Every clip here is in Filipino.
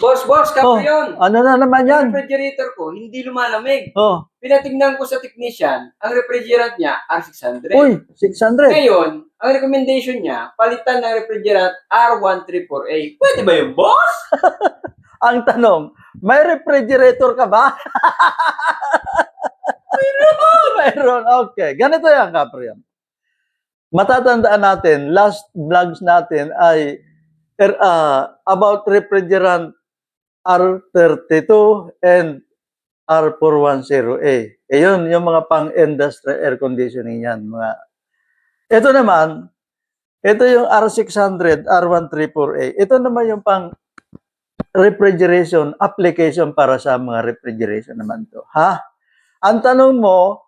Boss, boss, Oh, kapo yun. ano na naman yan? Ang refrigerator ko, hindi lumalamig. Oh, Pinatignan ko sa technician, ang refrigerant niya, R600. uy, 600. Ngayon, ang recommendation niya, palitan ng refrigerant R134A. Pwede ba yun, boss? Ang tanong, may refrigerator ka ba? Mayroon. Mayroon. Okay. Ganito yan, Caprian. Matatandaan natin, last vlogs natin ay er, ah, about refrigerant R32 and R410A. E yun, yung mga pang-industry air conditioning yan. Mga... Ito naman, ito yung R600, R134A. Ito naman yung pang refrigeration application para sa mga refrigeration naman to. Ha? Ang tanong mo,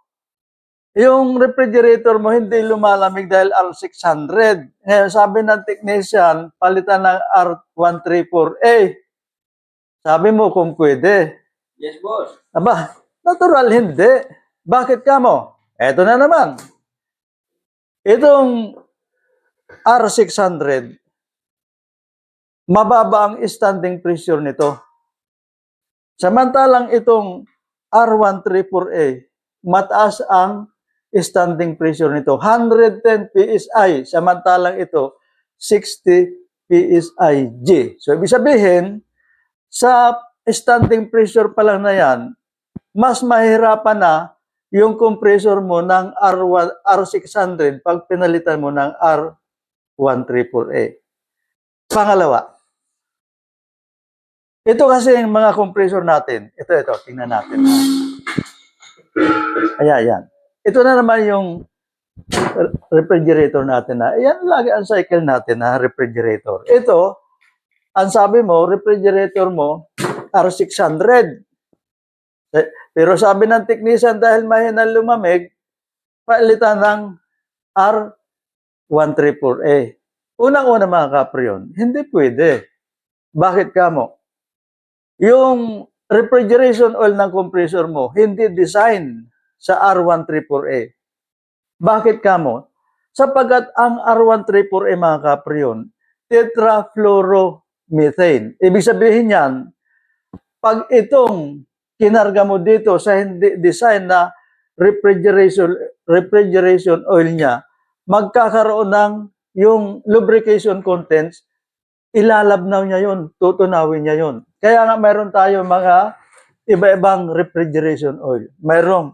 yung refrigerator mo hindi lumalamig dahil R600. Ngayon, sabi ng technician, palitan ng R134A. Sabi mo kung pwede. Yes, boss. Aba, natural hindi. Bakit ka mo? Eto na naman. Itong R600, mababa ang standing pressure nito. Samantalang itong R134A, mataas ang standing pressure nito. 110 PSI, samantalang ito 60 PSIG. So, ibig sabihin, sa standing pressure pa lang na yan, mas mahirapan na yung compressor mo ng R1, R600 pag pinalitan mo ng R134A. Pangalawa, ito kasi yung mga compressor natin. Ito, ito, tingnan natin. Ayan, ayan. Ito na naman yung re- refrigerator natin na, ayan lagi ang cycle natin na refrigerator. Ito, ang sabi mo, refrigerator mo, R600. Eh, Pero sabi ng technician, dahil mahina lumamig, palitan ng R134A. Unang-una mga kapriyon, hindi pwede. Bakit ka mo? Yung refrigeration oil ng compressor mo, hindi design sa R134A. Bakit ka mo? Sapagat ang R134A mga kapriyon, tetrafluoromethane. Ibig sabihin yan, pag itong kinarga mo dito sa hindi design na refrigeration refrigeration oil niya, magkakaroon ng yung lubrication contents, ilalabnaw niya yon, tutunawin niya yon. Kaya nga mayroon tayo mga iba-ibang refrigeration oil. Mayroong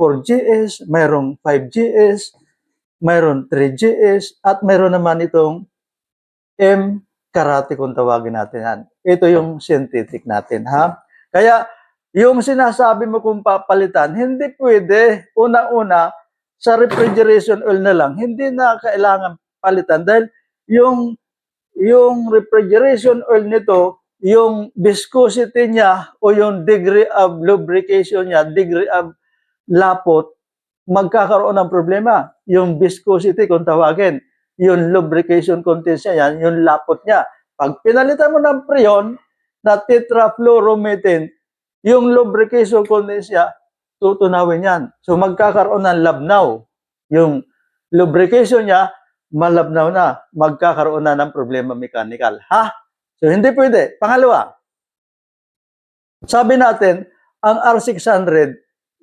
4GS, mayroong 5GS, mayroon 3GS, at mayroon naman itong M karate kung tawagin natin yan. Ito yung synthetic natin, ha? Kaya, yung sinasabi mo kung papalitan, hindi pwede. Una-una, sa refrigeration oil na lang, hindi na kailangan palitan dahil yung yung refrigeration oil nito, yung viscosity niya o yung degree of lubrication niya, degree of lapot, magkakaroon ng problema. Yung viscosity kung tawagin, yung lubrication contents niya, yan, yung lapot niya. Pag pinalitan mo ng preon na tetrafluoromethane, yung lubrication contents niya, tutunawin yan. So magkakaroon ng labnaw. Yung lubrication niya, malabnaw na. Magkakaroon na ng problema mechanical. Ha? So hindi pwede. Pangalawa, sabi natin, ang R600,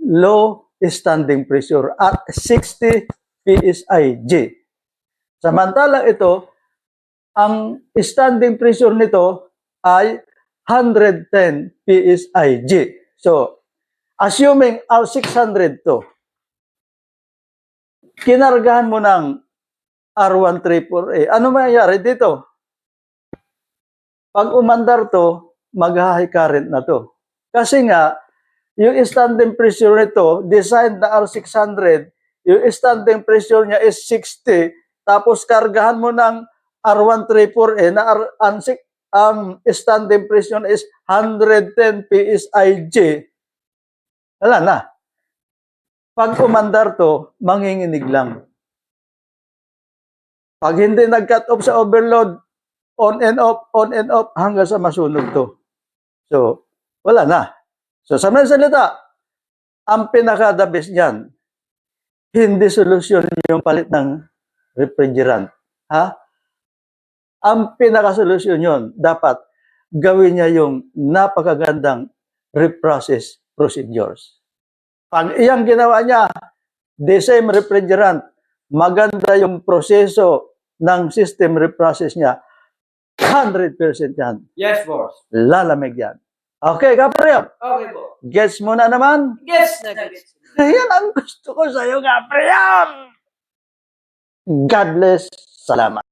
low standing pressure at 60 PSIG. Samantalang ito, ang standing pressure nito ay 110 PSIG. So, assuming R600 to, kinargahan mo ng R134A, ano mangyayari dito? Pag umandar to, mag-high current na to. Kasi nga, yung standing pressure nito, designed na R600, yung standing pressure niya is 60, tapos kargahan mo ng R134A na R, ang, ang standing pressure is 110 PSIG. Wala na. Pag umandar to, manginginig lang. Pag hindi nag-cut off sa overload, on and off, on and off, hanggang sa masunog to. So, wala na. So, sa mga salita, ang pinaka-the best niyan, hindi solusyon yung palit ng refrigerant. Ha? Ang pinaka-solusyon yun, dapat gawin niya yung napakagandang reprocess procedures. Pag iyang ginawa niya, the same refrigerant, maganda yung proseso ng system reprocess niya, 100% yan. Yes, boss. Lalamig yan. Okay, Gabriel. Okay po. Gets mo na naman? Gets na gets. Yan ang gusto ko sa'yo, Gabriel. God bless. Salamat.